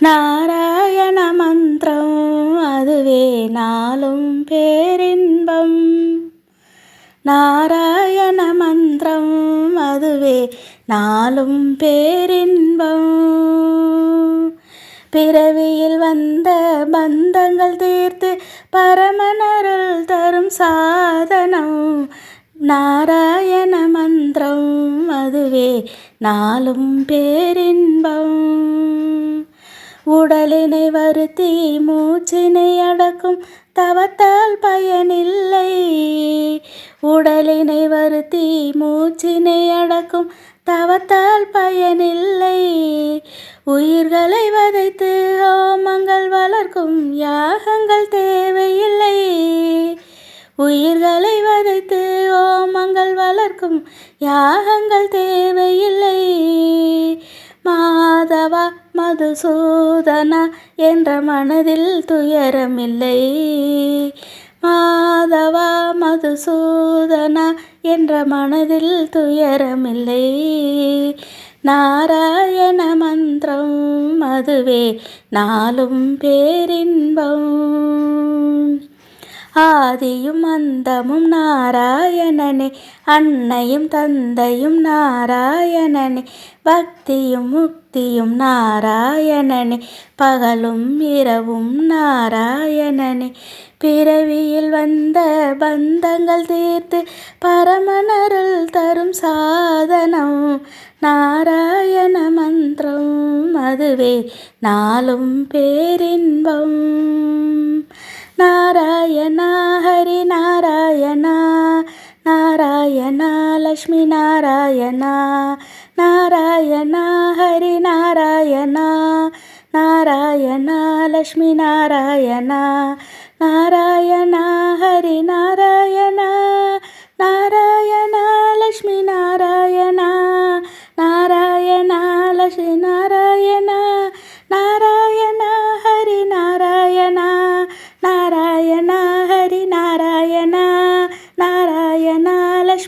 நாராயண மந்திரம் அதுவே நாளும் பேரின்பம். நாராயண மந்திரம் அதுவே நாளும் பேரின்பம். பிறவியில் வந்த பந்தங்கள் தீர்த்து பரமனருள் தரும் சாதனம். நாராயண மந்திரம் அதுவே நாளும் பேரின்பம். உடலினை வருத்தி மூச்சினை அடக்கும் தவத்தால் பயனில்லை. உடலினை வருத்தி மூச்சினை அடக்கும் தவத்தால் பயனில்லை. உயிர்களை வதைத்து ஹோமங்கள் வளர்க்கும் யாகங்கள் தேவையில்லை. உயிர்களை வதைத்து ஓமங்கள் வளர்க்கும் யாகங்கள் தேவையில்லை. மாதவா மதுசூதனா என்ற மனதில் துயரமில்லை. மாதவா மதுசூதனா என்ற மனதில் துயரமில்லை. நாராயண மந்திரம் அதுவே நாளும் பேரின்பம். ஆதியும் அந்தமும் நாராயணனே அன்னையும் தந்தையும் நாராயணனே பக்தியும் முக்தியும் நாராயணனே பகலும் இரவும் நாராயணனே. பிறவியில் வந்த பந்தங்கள் தீர்த்து பரமனருள் தரும் சாதனம் நாராயண மந்திரம் அதுவே. நாளும் பேரின்பம். నారాయణ లక్ష్మీ నారాయణ నారాయణ హరి నారాయణ నారాయణ లక్ష్మీ నారాయణ నారాయణ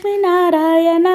లక్ష్మీనారాయణ